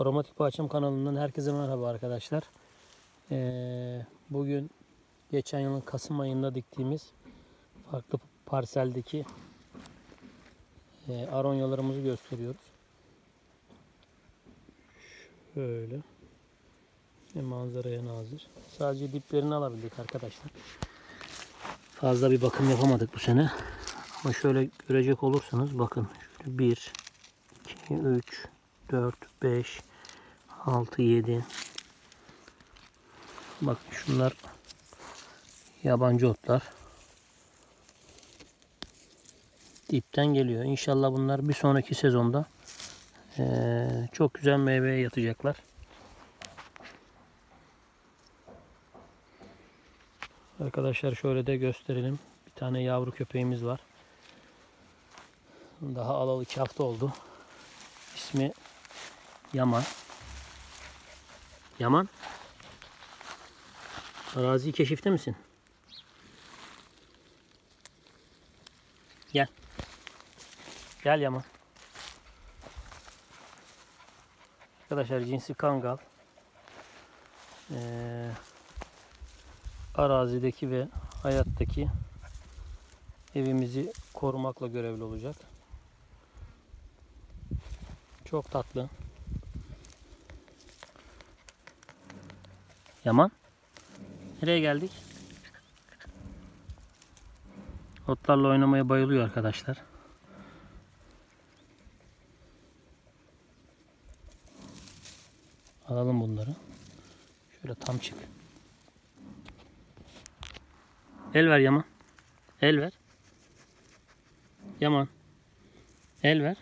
Aromatik Bahçem kanalından herkese merhaba arkadaşlar. Ee, bugün geçen yılın Kasım ayında diktiğimiz farklı parseldeki e, aronyalarımızı gösteriyoruz. Şöyle. Ve manzaraya nazır. Sadece diplerini alabildik arkadaşlar. Fazla bir bakım yapamadık bu sene. Ama şöyle görecek olursanız bakın. Şöyle 1, 2, 3, 4, 5, 6, 7. Bakın şunlar yabancı otlar. Dipten geliyor. İnşallah bunlar bir sonraki sezonda çok güzel meyveye yatacaklar. Arkadaşlar şöyle de gösterelim. Bir tane yavru köpeğimiz var. Daha alalı iki hafta oldu. İsmi Yaman. Yaman. Arazi keşifte misin? Gel. Gel Yaman. Arkadaşlar cinsi kangal. Ee, arazideki ve hayattaki evimizi korumakla görevli olacak. Çok tatlı. Yaman. Nereye geldik? Otlarla oynamaya bayılıyor arkadaşlar. Alalım bunları. Şöyle tam çık. El ver Yaman. El ver. Yaman. El ver.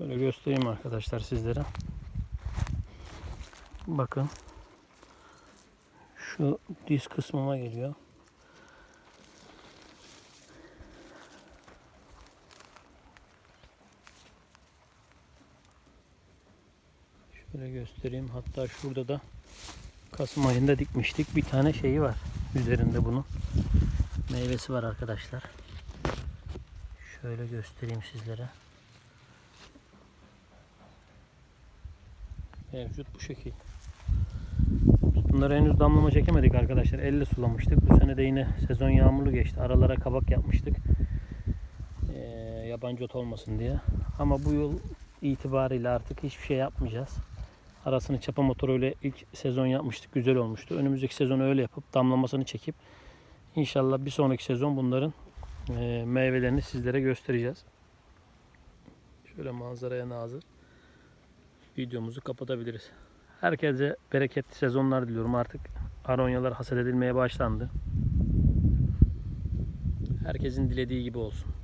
Şöyle göstereyim arkadaşlar sizlere. Bakın. Şu diz kısmıma geliyor. Şöyle göstereyim. Hatta şurada da Kasım ayında dikmiştik. Bir tane şeyi var. Üzerinde bunun. Meyvesi var arkadaşlar. Şöyle göstereyim sizlere. Mevcut bu şekil. Bunları henüz damlama çekemedik arkadaşlar. Elle sulamıştık. Bu sene de yine sezon yağmurlu geçti. Aralara kabak yapmıştık. Ee, yabancı ot olmasın diye. Ama bu yıl itibariyle artık hiçbir şey yapmayacağız. Arasını çapa motoruyla ilk sezon yapmıştık. Güzel olmuştu. Önümüzdeki sezon öyle yapıp damlamasını çekip inşallah bir sonraki sezon bunların e, meyvelerini sizlere göstereceğiz. Şöyle manzaraya nazır videomuzu kapatabiliriz. Herkese bereketli sezonlar diliyorum. Artık aronyalar hasat edilmeye başlandı. Herkesin dilediği gibi olsun.